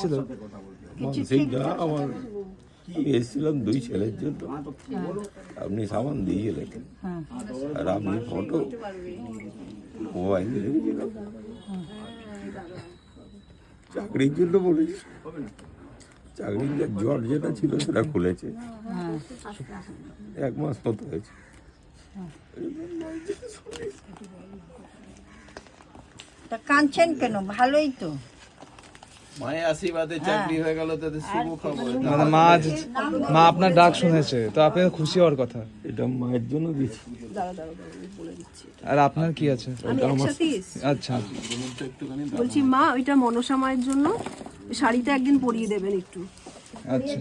ছিল মানসিক না আমার আমি এসেছিলাম দুই ছেলের জন্য। আপনি সামান দিয়ে রেখেন আর আপনি ফটো মোবাইলে রেখেছিলাম। চাকরির জন্য বলেছি। চাকরির যে জ্বর যেটা ছিল সেটা খুলেছে। এক মাস মতো হয়েছে। কাঁদছেন কেন? ভালোই তো। মায়ের আশীর্বাদে চাকরি হয়ে। গেল তাদের শুভ খবর। মানে মা মা আপনার ডাক শুনেছে তো আপনি খুশি হওয়ার কথা। এটা মায়ের জন্য দিচ্ছি। আর আপনার কি আছে? আমি একসাথে এসেছি। আচ্ছা। বলছি মা ওইটা মনসা মায়ের জন্য। শাড়িটা একদিন পরিয়ে দেবেন একটু। আচ্ছা।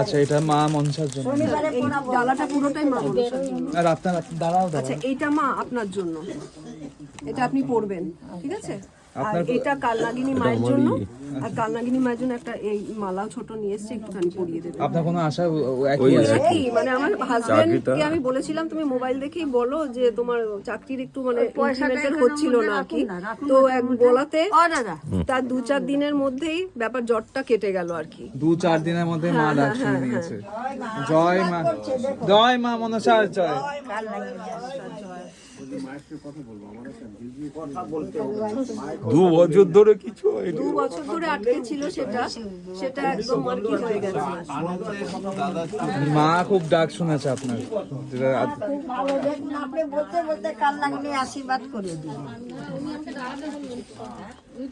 আচ্ছা এটা মা মনসার জন্য। ডালাটা পুরোটাই মা মনসার জন্য। আর আপনার দাঁড়াও। আচ্ছা এইটা মা আপনার জন্য। এটা আপনি পরবেন ঠিক আছে? আর এটা কালনাগিনী মায়ের জন্য। আর কালনাগিনী মায়ের জন্য একটা এই মালা ছোট নিয়ে এসেছে একটুখানি পরিয়ে দেবেন আপনার কোনো আশা একই মানে আমার হাজবেন্ডকে আমি বলেছিলাম তুমি মোবাইল দেখেই বলো যে তোমার চাকরির একটু মানে ইনক্রিমেন্টাল হচ্ছিল না আর কি তো এক বলাতে তার দু চার দিনের মধ্যেই ব্যাপার জ্বরটা কেটে গেল আর কি। দু চার দিনের মধ্যে মা ডাক শুনে নিয়েছে। জয় মা জয় মা মনসার জয়। দু বছর ধরে কিছু দু বছর ধরে আটকে ছিল সেটা সেটা একদম আর কি হয়ে গেছে। মা খুব ডাক শুনেছে আপনার। খুব ভালো দেখুন আপনি বলতে বলতে কাল লাগলে আশীর্বাদ করে দিন।